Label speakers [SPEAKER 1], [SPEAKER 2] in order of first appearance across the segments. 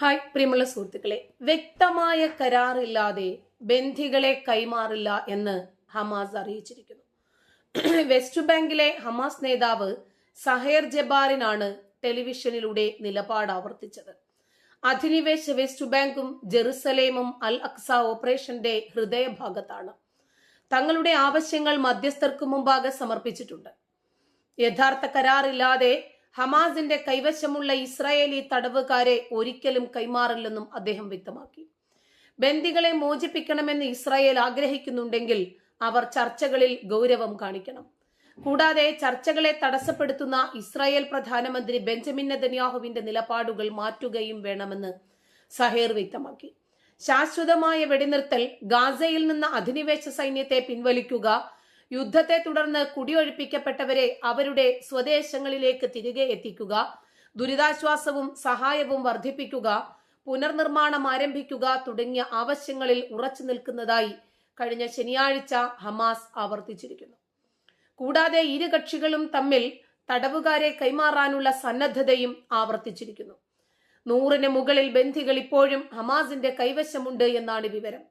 [SPEAKER 1] Hi പ്രിയമുള്ള സുഹൃത്തുക്കളെ. വ്യക്തമായ കരാറില്ലാതെ ബന്ധികളെ കൈമാറില്ല എന്ന് ഹമാസ് അറിയിച്ചിരിക്കുന്നു. വെസ്റ്റ് ബാങ്കിലെ ഹമാസ് നേതാവ് സഹേർ ജബാറിനാണ് ടെലിവിഷനിലൂടെ നിലപാട് ആവർത്തിച്ചത്. അധിനിവേശ വെസ്റ്റ് ബാങ്കും ജെറുസലേമും അൽ അക്സ ഓപ്പറേഷന്റെ ഹൃദയഭാഗത്താണ്. തങ്ങളുടെ ആവശ്യങ്ങൾ മധ്യസ്ഥർക്ക് മുമ്പാകെ സമർപ്പിച്ചിട്ടുണ്ട്. യഥാർത്ഥ കരാറില്ലാതെ ഹമാസിന്റെ കൈവശമുള്ള ഇസ്രായേലി തടവുകാരെ ഒരിക്കലും കൈമാറില്ലെന്നും അദ്ദേഹം വ്യക്തമാക്കി. ബന്ദികളെ മോചിപ്പിക്കണമെന്ന് ഇസ്രായേൽ ആഗ്രഹിക്കുന്നുണ്ടെങ്കിൽ അവർ ചർച്ചകളിൽ ഗൗരവം കാണിക്കണം. കൂടാതെ ചർച്ചകളെ തടസ്സപ്പെടുത്തുന്ന ഇസ്രായേൽ പ്രധാനമന്ത്രി ബെഞ്ചമിൻ നെതന്യാഹുവിന്റെ നിലപാടുകൾ മാറ്റുകയും വേണമെന്ന് സഹേർ വ്യക്തമാക്കി. ശാശ്വതമായ വെടിനിർത്തൽ ഗാസയിൽ നിന്ന് അധിനിവേശ സൈന്യത്തെ പിൻവലിക്കുക യുദ്ധത്തെ തുടർന്ന് കുടിയൊഴിപ്പിക്കപ്പെട്ടവരെ അവരുടെ സ്വദേശങ്ങളിലേക്ക് തിരികെ എത്തിക്കുക ദുരിതാശ്വാസവും സഹായവും വർദ്ധിപ്പിക്കുക പുനർനിർമ്മാണം ആരംഭിക്കുക തുടങ്ങിയ ആവശ്യങ്ങളിൽ ഉറച്ചു നിൽക്കുന്നതായി കഴിഞ്ഞ ശനിയാഴ്ച ഹമാസ് ആവർത്തിച്ചിരിക്കുന്നു. കൂടാതെ ഇരു കക്ഷികളും തമ്മിൽ തടവുകാരെ കൈമാറാനുള്ള സന്നദ്ധതയും ആവർത്തിച്ചിരിക്കുന്നു. നൂറിന് മുകളിൽ ബന്ധികൾ ഇപ്പോഴും ഹമാസിന്റെ കൈവശമുണ്ട് എന്നാണ് വിവരം.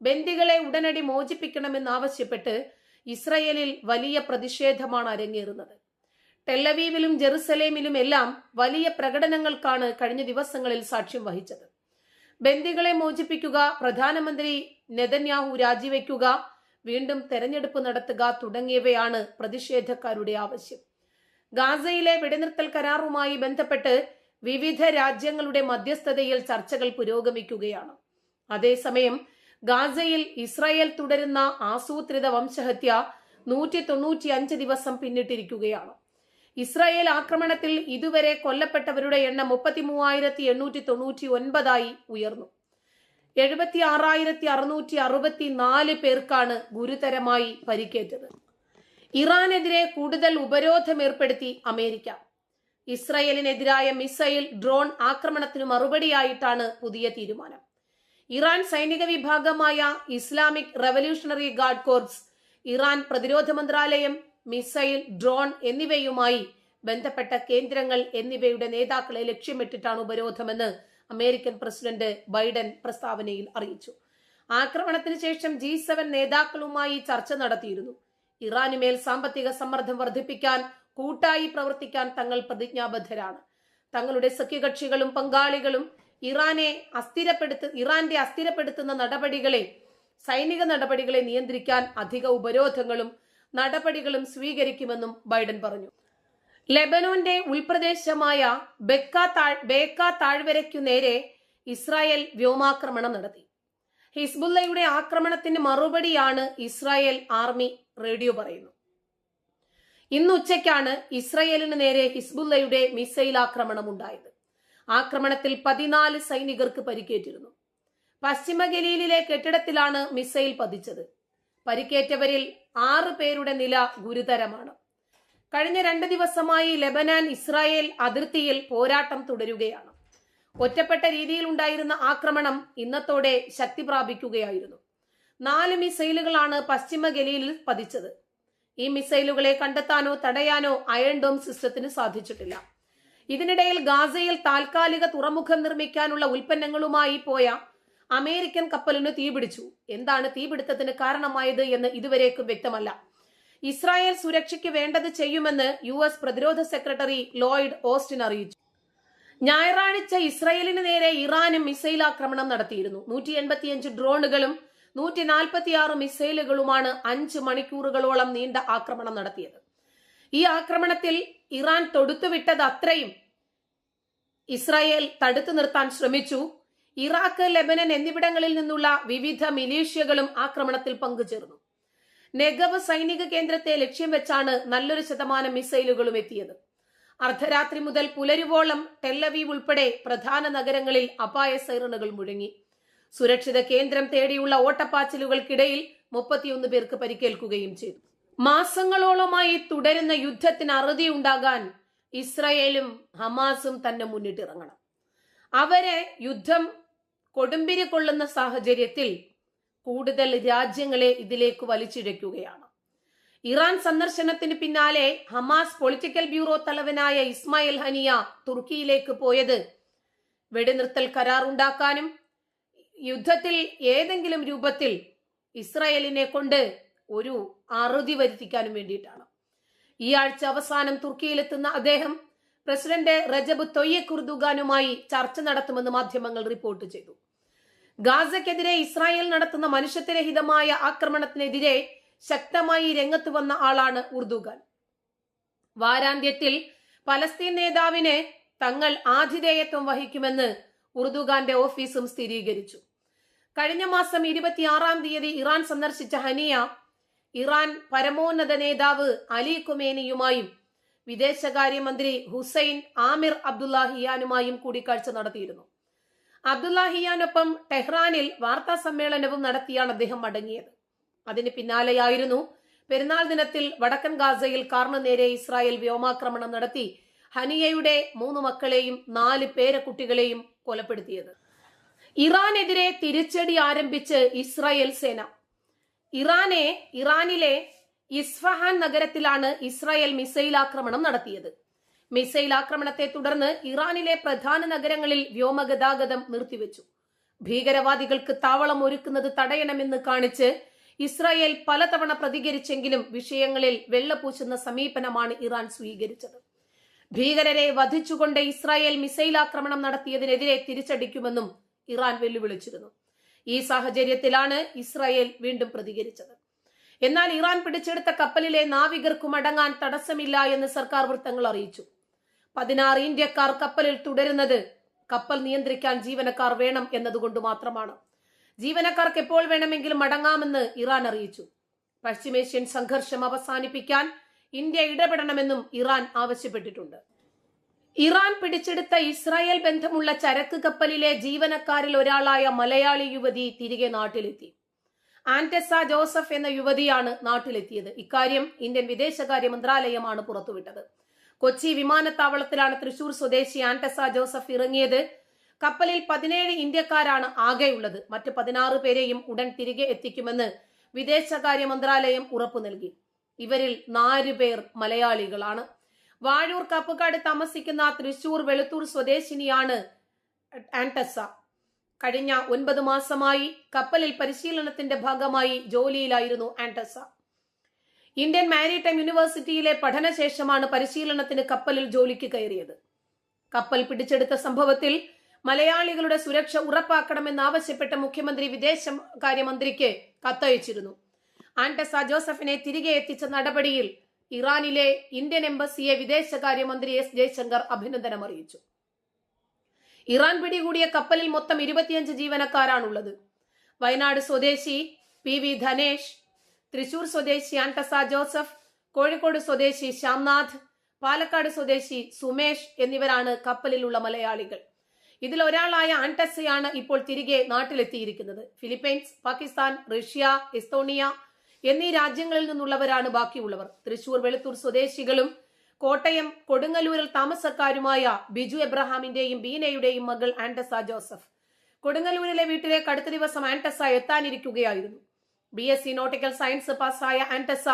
[SPEAKER 1] ബന്ദികളെ ഉടനടി മോചിപ്പിക്കണമെന്നാവശ്യപ്പെട്ട് ഇസ്രയേലിൽ വലിയ പ്രതിഷേധമാണ് അരങ്ങേറുന്നത്. ടെല്ലവീവിലും ജെറുസലേമിലും എല്ലാം വലിയ പ്രകടനങ്ങൾക്കാണ് കഴിഞ്ഞ ദിവസങ്ങളിൽ സാക്ഷ്യം വഹിച്ചത്. ബന്ദികളെ മോചിപ്പിക്കുക പ്രധാനമന്ത്രി നെതന്യാഹു രാജിവെക്കുക വീണ്ടും തെരഞ്ഞെടുപ്പ് നടത്തുക തുടങ്ങിയവയാണ് പ്രതിഷേധക്കാരുടെ ആവശ്യം. ഗാസയിലെ വെടിനിർത്തൽ കരാറുമായി ബന്ധപ്പെട്ട് വിവിധ രാജ്യങ്ങളുടെ മധ്യസ്ഥതയിൽ ചർച്ചകൾ പുരോഗമിക്കുകയാണ്. അതേസമയം ഗാസയിൽ ഇസ്രായേൽ തുടരുന്ന ആസൂത്രിത വംശഹത്യ നൂറ്റി തൊണ്ണൂറ്റി അഞ്ച് ദിവസം പിന്നിട്ടിരിക്കുകയാണ്. ഇസ്രായേൽ ആക്രമണത്തിൽ ഇതുവരെ കൊല്ലപ്പെട്ടവരുടെ എണ്ണം മുപ്പത്തി മൂവായിരത്തി എണ്ണൂറ്റി തൊണ്ണൂറ്റി ഒൻപതായി ഉയർന്നു. എഴുപത്തി ആറായിരത്തി അറുന്നൂറ്റി അറുപത്തി നാല് പേർക്കാണ് ഗുരുതരമായി പരിക്കേറ്റത്. ഇറാനെതിരെ കൂടുതൽ ഉപരോധം ഏർപ്പെടുത്തി അമേരിക്ക. ഇസ്രയേലിനെതിരായ മിസൈൽ ഡ്രോൺ ആക്രമണത്തിന് മറുപടിയായിട്ടാണ് പുതിയ തീരുമാനം. ഇറാൻ സൈനിക വിഭാഗമായ Islamic revolutionary guard corps Iran പ്രതിരോധ മന്ത്രാലയം മിസൈൽ ഡ്രോൺ എന്നിവയുമായി ബന്ധപ്പെട്ട കേന്ദ്രങ്ങൾ എന്നിവയുടെ നേതാക്കളെ ലക്ഷ്യമിട്ടിട്ടാണ് ഉപരോധമെന്ന് അമേരിക്കൻ പ്രസിഡന്റ് ബൈഡൻ പ്രസ്താവനയിൽ അറിയിച്ചു. ആക്രമണത്തിന് ശേഷം ജി സെവൻ നേതാക്കളുമായി ചർച്ച നടത്തിയിരുന്നു. ഇറാനുമേൽ സാമ്പത്തിക സമ്മർദ്ദം വർദ്ധിപ്പിക്കാൻ കൂട്ടായി പ്രവർത്തിക്കാൻ തങ്ങൾ പ്രതിജ്ഞാബദ്ധരാണ്. തങ്ങളുടെ സഖ്യകക്ഷികളും പങ്കാളികളും ഇറാനെ അസ്ഥിരപ്പെടുത്ത ഇറാന്റെ അസ്ഥിരപ്പെടുത്തുന്ന നടപടികളെ സൈനിക നടപടികളെ നിയന്ത്രിക്കാൻ അധിക ഉപരോധങ്ങളും നടപടികളും സ്വീകരിക്കുമെന്നും ബൈഡൻ പറഞ്ഞു. ലെബനോന്റെ ഉൾപ്രദേശമായ ബെക്ക താഴ് ബേക്ക താഴ്വരയ്ക്കു നേരെ ഇസ്രായേൽ വ്യോമാക്രമണം നടത്തി. ഹിസ്ബുല്ലയുടെ ആക്രമണത്തിന് മറുപടിയാണ് ഇസ്രായേൽ ആർമി റേഡിയോ പറയുന്നു. ഇന്ന് ഉച്ചയ്ക്കാണ് ഇസ്രായേലിന് നേരെ ഹിസ്ബുല്ലയുടെ മിസൈൽ ആക്രമണം ഉണ്ടായത് ആക്രമണത്തിൽ പതിനാല് സൈനികർക്ക് പരിക്കേറ്റിരുന്നു. പശ്ചിമ ഗലീലിലെ കെട്ടിടത്തിലാണ് മിസൈൽ പതിച്ചത്. പരിക്കേറ്റവരിൽ ആറ് പേരുടെ നില ഗുരുതരമാണ്. കഴിഞ്ഞ രണ്ട് ദിവസമായി ലെബനാൻ ഇസ്രായേൽ അതിർത്തിയിൽ പോരാട്ടം തുടരുകയാണ്. ഒറ്റപ്പെട്ട രീതിയിൽ ഉണ്ടായിരുന്ന ആക്രമണം ഇന്നത്തോടെ ശക്തി പ്രാപിക്കുകയായിരുന്നു. നാല് മിസൈലുകളാണ് പശ്ചിമ ഗലീലിൽ പതിച്ചത്. ഈ മിസൈലുകളെ കണ്ടെത്താനോ തടയാനോ അയൺ ഡോം സിസ്റ്റത്തിന് സാധിച്ചിട്ടില്ല. ഇതിനിടയിൽ ഗാസയിൽ താൽക്കാലിക തുറമുഖം നിർമ്മിക്കാനുള്ള ഉൽപ്പന്നങ്ങളുമായി പോയ അമേരിക്കൻ കപ്പലിന് തീപിടിച്ചു. എന്താണ് തീപിടുത്തത്തിന് കാരണമായത് എന്ന് ഇതുവരേക്കും വ്യക്തമല്ല. ഇസ്രായേൽ സുരക്ഷയ്ക്ക് വേണ്ടത് ചെയ്യുമെന്ന് യു എസ് പ്രതിരോധ സെക്രട്ടറി ലോയിഡ് ഓസ്റ്റിൻ അറിയിച്ചു. ഞായറാഴ്ച ഇസ്രായേലിന് നേരെ ഇറാനും മിസൈൽ ആക്രമണം നടത്തിയിരുന്നു. നൂറ്റി എൺപത്തിയഞ്ച് ഡ്രോണുകളും നൂറ്റി നാൽപ്പത്തിയാറ് മിസൈലുകളുമാണ് അഞ്ച് മണിക്കൂറുകളോളം നീണ്ട ആക്രമണം നടത്തിയത്. ഈ ആക്രമണത്തിൽ ഇറാൻ തൊടുത്തുവിട്ടത് അത്രയും. ഇസ്രായേൽ തടുത്തു നിർത്താൻ ശ്രമിച്ചു. ഇറാഖ് ലെബനൻ എന്നിവിടങ്ങളിൽ നിന്നുള്ള വിവിധ മിലീഷ്യകളും ആക്രമണത്തിൽ പങ്കുചേർന്നു. നെഗവ് സൈനിക കേന്ദ്രത്തെ ലക്ഷ്യം വെച്ചാണ് നല്ലൊരു ശതമാനം മിസൈലുകളും എത്തിയത്. അർദ്ധരാത്രി മുതൽ പുലരുവോളം ടെല്ലവീവ് ഉൾപ്പെടെ പ്രധാന നഗരങ്ങളിൽ അപായ സൈറണുകൾ മുഴങ്ങി. സുരക്ഷിത കേന്ദ്രം തേടിയുള്ള ഓട്ടപ്പാച്ചിലുകൾക്കിടയിൽ മുപ്പത്തിയൊന്ന് പേർക്ക് പരിക്കേൽക്കുകയും ചെയ്തു. മാസങ്ങളോളമായി തുടരുന്ന യുദ്ധത്തിന് അറുതി ഉണ്ടാകാൻ ഇസ്രയേലും ഹമാസും തന്നെ മുന്നിട്ടിറങ്ങണം. അവരെ യുദ്ധം കൊടുമ്പിരി കൊള്ളുന്ന സാഹചര്യത്തിൽ കൂടുതൽ രാജ്യങ്ങളെ ഇതിലേക്ക് വലിച്ചിഴയ്ക്കുകയാണ്. ഇറാൻ സന്ദർശനത്തിന് പിന്നാലെ ഹമാസ് പൊളിറ്റിക്കൽ ബ്യൂറോ തലവനായ ഇസ്മായിൽ ഹനിയ തുർക്കിയിലേക്ക് പോയത് വെടിനിർത്തൽ കരാർ ഉണ്ടാക്കാനും യുദ്ധത്തിൽ ഏതെങ്കിലും രൂപത്തിൽ ഇസ്രായേലിനെ കൊണ്ട് ഒരു അറുതി വരുത്തിക്കാനും വേണ്ടിയിട്ടാണ്. ഈ ആഴ്ച അവസാനം തുർക്കിയിലെത്തുന്ന അദ്ദേഹം പ്രസിഡന്റ് റജബ് തൊയ്യെ കുർദുഗാനുമായി ചർച്ച നടത്തുമെന്ന് മാധ്യമങ്ങൾ റിപ്പോർട്ട് ചെയ്തു. ഗാസയ്ക്കെതിരെ ഇസ്രായേൽ നടത്തുന്ന മനുഷ്യത്വരഹിതമായ ആക്രമണത്തിനെതിരെ ശക്തമായി രംഗത്ത് വന്ന ആളാണ് ഉർദുഗാൻ. വാരാന്ത്യത്തിൽ പലസ്തീൻ നേതാവിനെ തങ്ങൾ ആതിഥേയത്വം വഹിക്കുമെന്ന് ഉർദുഗാന്റെ ഓഫീസും സ്ഥിരീകരിച്ചു. കഴിഞ്ഞ മാസം ഇരുപത്തിയാറാം തീയതി ഇറാൻ സന്ദർശിച്ച ഹനിയ ഇറാൻ പരമോന്നത നേതാവ് അലി കുമേനിയുമായും വിദേശകാര്യമന്ത്രി ഹുസൈൻ ആമിർ അബ്ദുല്ലാഹിയാനുമായും കൂടിക്കാഴ്ച നടത്തിയിരുന്നു. അബ്ദുല്ലാഹിയാനൊപ്പം ടെഹ്റാനിൽ വാർത്താ സമ്മേളനവും നടത്തിയാണ് അദ്ദേഹം മടങ്ങിയത് അതിന് പിന്നാലെയായിരുന്നു പെരുന്നാൾ ദിനത്തിൽ വടക്കൻ ഗാസയിൽ കാർണു നേരെ ഇസ്രായേൽ വ്യോമാക്രമണം നടത്തി ഹനിയയുടെ മൂന്ന് മക്കളെയും നാല് പേരക്കുട്ടികളെയും കൊലപ്പെടുത്തിയത്. ഇറാനെതിരെ തിരിച്ചടി ആരംഭിച്ച് ഇസ്രായേൽ സേന ഇറാനെ ഇറാനിലെ ഇസ്ഫഹാൻ നഗരത്തിലാണ് ഇസ്രായേൽ മിസൈൽ ആക്രമണം നടത്തിയത്. മിസൈൽ ആക്രമണത്തെ തുടർന്ന് ഇറാനിലെ പ്രധാന നഗരങ്ങളിൽ വ്യോമഗതാഗതം നിർത്തിവെച്ചു. ഭീകരവാദികൾക്ക് താവളം ഒരുക്കുന്നത് തടയണമെന്ന് കാണിച്ച് ഇസ്രായേൽ പലതവണ പ്രതികരിച്ചെങ്കിലും വിഷയങ്ങളിൽ വെള്ളപൂശുന്ന സമീപനമാണ് ഇറാൻ സ്വീകരിച്ചത്. ഭീകരരെ വധിച്ചുകൊണ്ട് ഇസ്രായേൽ മിസൈൽ ആക്രമണം നടത്തിയതിനെതിരെ തിരിച്ചടിക്കുമെന്നും ഇറാൻ വെല്ലുവിളിച്ചിരുന്നു. ഈ സാഹചര്യത്തിലാണ് ഇസ്രായേൽ വീണ്ടും പ്രതികരിച്ചത്. എന്നാൽ ഇറാൻ പിടിച്ചെടുത്ത കപ്പലിലെ നാവികർക്കും അടങ്ങാൻ തടസ്സമില്ല എന്ന് സർക്കാർ വൃത്തങ്ങൾ അറിയിച്ചു. പതിനാറ് ഇന്ത്യക്കാർ കപ്പലിൽ തുടരുന്നത് കപ്പൽ നിയന്ത്രിക്കാൻ ജീവനക്കാർ വേണം എന്നതുകൊണ്ട് മാത്രമാണ്. ജീവനക്കാർക്ക് എപ്പോൾ വേണമെങ്കിലും മടങ്ങാമെന്ന് ഇറാൻ അറിയിച്ചു. പശ്ചിമേഷ്യൻ സംഘർഷം അവസാനിപ്പിക്കാൻ ഇന്ത്യ ഇടപെടണമെന്നും ഇറാൻ ആവശ്യപ്പെട്ടിട്ടുണ്ട്. ഇറാൻ പിടിച്ചെടുത്ത ഇസ്രായേൽ ബന്ധമുള്ള ചരക്ക് കപ്പലിലെ ജീവനക്കാരിൽ ഒരാളായ മലയാളി യുവതി തിരികെ നാട്ടിലെത്തി. ആന്റസ ജോസഫ് എന്ന യുവതിയാണ് നാട്ടിലെത്തിയത്. ഇക്കാര്യം ഇന്ത്യൻ വിദേശകാര്യ മന്ത്രാലയമാണ് പുറത്തുവിട്ടത്. കൊച്ചി വിമാനത്താവളത്തിലാണ് തൃശൂർ സ്വദേശി ആന്റസ ജോസഫ് ഇറങ്ങിയത്. കപ്പലിൽ പതിനേഴ് ഇന്ത്യക്കാരാണ് ആകെയുള്ളത്. മറ്റ് പതിനാറ് പേരെയും ഉടൻ തിരികെ എത്തിക്കുമെന്ന് വിദേശകാര്യ മന്ത്രാലയം ഉറപ്പു നൽകി. ഇവരിൽ നാല് പേർ മലയാളികളാണ്. വാഴൂർ കപ്പുകാട് താമസിക്കുന്ന തൃശൂർ വെളുത്തൂർ സ്വദേശിനിയാണ് ആന്റസ കഴിഞ്ഞ ഒൻപത് മാസമായി കപ്പലിൽ പരിശീലനത്തിന്റെ ഭാഗമായി ജോലിയിലായിരുന്നു ആന്റസ ഇന്ത്യൻ മാരിടൈം യൂണിവേഴ്സിറ്റിയിലെ പഠനശേഷമാണ് പരിശീലനത്തിന് കപ്പലിൽ ജോലിക്ക് കയറിയത്. കപ്പൽ പിടിച്ചെടുത്ത സംഭവത്തിൽ മലയാളികളുടെ സുരക്ഷ ഉറപ്പാക്കണമെന്നാവശ്യപ്പെട്ട് മുഖ്യമന്ത്രി വിദേശകാര്യമന്ത്രിക്ക് കത്തയച്ചിരുന്നു. ആന്റസ ജോസഫിനെ തിരികെ എത്തിച്ച നടപടിയിൽ ഇറാനിലെ ഇന്ത്യൻ എംബസിയെ വിദേശകാര്യമന്ത്രി എസ് ജയശങ്കർ അഭിനന്ദനം അറിയിച്ചു. ഇറാൻ പിടികൂടിയ കപ്പലിൽ മൊത്തം ഇരുപത്തിയഞ്ച് ജീവനക്കാരാണുള്ളത്. വയനാട് സ്വദേശി പി വി ധനേഷ് തൃശൂർ സ്വദേശി ആന്റസ ജോസഫ് കോഴിക്കോട് സ്വദേശി ശ്യാംനാഥ് പാലക്കാട് സ്വദേശി സുമേഷ് എന്നിവരാണ് കപ്പലിലുള്ള മലയാളികൾ. ഇതിൽ ഒരാളായ ആന്റസയാണ് ഇപ്പോൾ തിരികെ നാട്ടിലെത്തിയിരിക്കുന്നത്. ഫിലിപ്പൈൻസ് പാകിസ്ഥാൻ റഷ്യ എസ്തോണിയ എന്നീ രാജ്യങ്ങളിൽ നിന്നുള്ളവരാണ് ബാക്കിയുള്ളവർ. തൃശൂർ വെളുത്തൂർ സ്വദേശികളും കോട്ടയം കൊടുങ്ങല്ലൂരിൽ താമസക്കാരുമായ ബിജു എബ്രഹാമിന്റെയും ബീനയുടെയും മകൾ ആൻഡസ ജോസഫ്. കൊടുങ്ങല്ലൂരിലെ വീട്ടിലേക്ക് അടുത്ത ദിവസം ആൻഡസ എത്താനിരിക്കുകയായിരുന്നു. B S C nautical science പാസ്സായ ആൻഡസ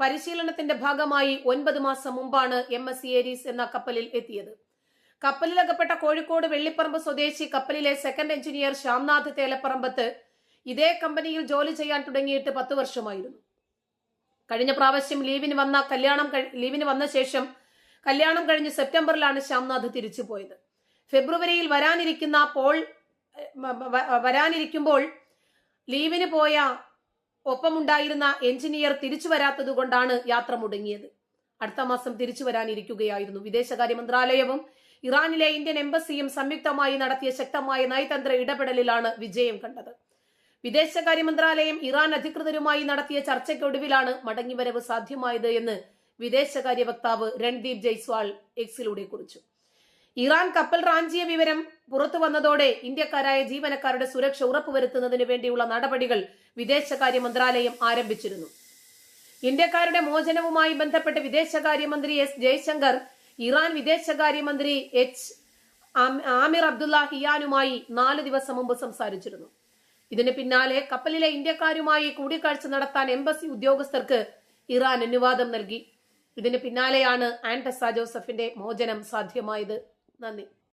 [SPEAKER 1] പരിശീലനത്തിന്റെ ഭാഗമായി ഒൻപത് മാസം മുമ്പാണ് എം എസ് സി ഏരീസ് എന്ന കപ്പലിൽ എത്തിയത്. കപ്പലിലകപ്പെട്ട കോഴിക്കോട് വെള്ളിപ്പറമ്പ് സ്വദേശി കപ്പലിലെ സെക്കൻഡ് എഞ്ചിനീയർ ശ്യാംനാഥ് തേലപ്പറമ്പത്ത് ഇതേ കമ്പനിയിൽ ജോലി ചെയ്യാൻ തുടങ്ങിയിട്ട് പത്ത് വർഷമായിരുന്നു. കഴിഞ്ഞ പ്രാവശ്യം ലീവിന് വന്ന കല്യാണം ലീവിന് വന്ന ശേഷം കല്യാണം കഴിഞ്ഞ് സെപ്റ്റംബറിലാണ് ശ്യാംനാഥ് തിരിച്ചു പോയത്. ഫെബ്രുവരിയിൽ വരാനിരിക്കുന്ന പോൾ വരാനിരിക്കുമ്പോൾ ലീവിന് പോയ ഒപ്പമുണ്ടായിരുന്ന എഞ്ചിനീയർ തിരിച്ചു വരാത്തത് കൊണ്ടാണ് യാത്ര മുടങ്ങിയത്. അടുത്ത മാസം തിരിച്ചു വരാനിരിക്കുകയായിരുന്നു. വിദേശകാര്യ മന്ത്രാലയവും ഇറാനിലെ ഇന്ത്യൻ എംബസിയും സംയുക്തമായി നടത്തിയ ശക്തമായ നയതന്ത്ര ഇടപെടലിലാണ് വിജയം കണ്ടത്. വിദേശകാര്യ മന്ത്രാലയം ഇറാൻ അധികൃതരുമായി നടത്തിയ ചർച്ചയ്ക്കൊടുവിലാണ് മടങ്ങിവരവ് സാധ്യമായത് എന്ന് വിദേശകാര്യ വക്താവ് രൺദീപ് ജയ്സ്വാൾ എക്സിലൂടെ കുറിച്ചു. ഇറാൻ കപ്പൽ റാഞ്ചിയ വിവരം പുറത്തു വന്നതോടെ ഇന്ത്യക്കാരായ ജീവനക്കാരുടെ സുരക്ഷ ഉറപ്പുവരുത്തുന്നതിന് വേണ്ടിയുള്ള നടപടികൾ വിദേശകാര്യ മന്ത്രാലയം ആരംഭിച്ചിരുന്നു. ഇന്ത്യക്കാരുടെ മോചനവുമായി ബന്ധപ്പെട്ട് വിദേശകാര്യമന്ത്രി എസ് ജയശങ്കർ ഇറാൻ വിദേശകാര്യമന്ത്രി എച്ച് ആമിർ അബ്ദുള്ള ഹിയാനുമായി നാല് ദിവസം മുമ്പ് സംസാരിച്ചിരുന്നു. ഇതിന് പിന്നാലെ കപ്പലിലെ ഇന്ത്യക്കാരുമായി കൂടിക്കാഴ്ച നടത്താൻ എംബസി ഉദ്യോഗസ്ഥർക്ക് ഇറാൻ അനുവാദം നൽകി. ഇതിന് പിന്നാലെയാണ് ആന്റസ ജോസഫിന്റെ മോചനം സാധ്യമായത്. നന്ദി.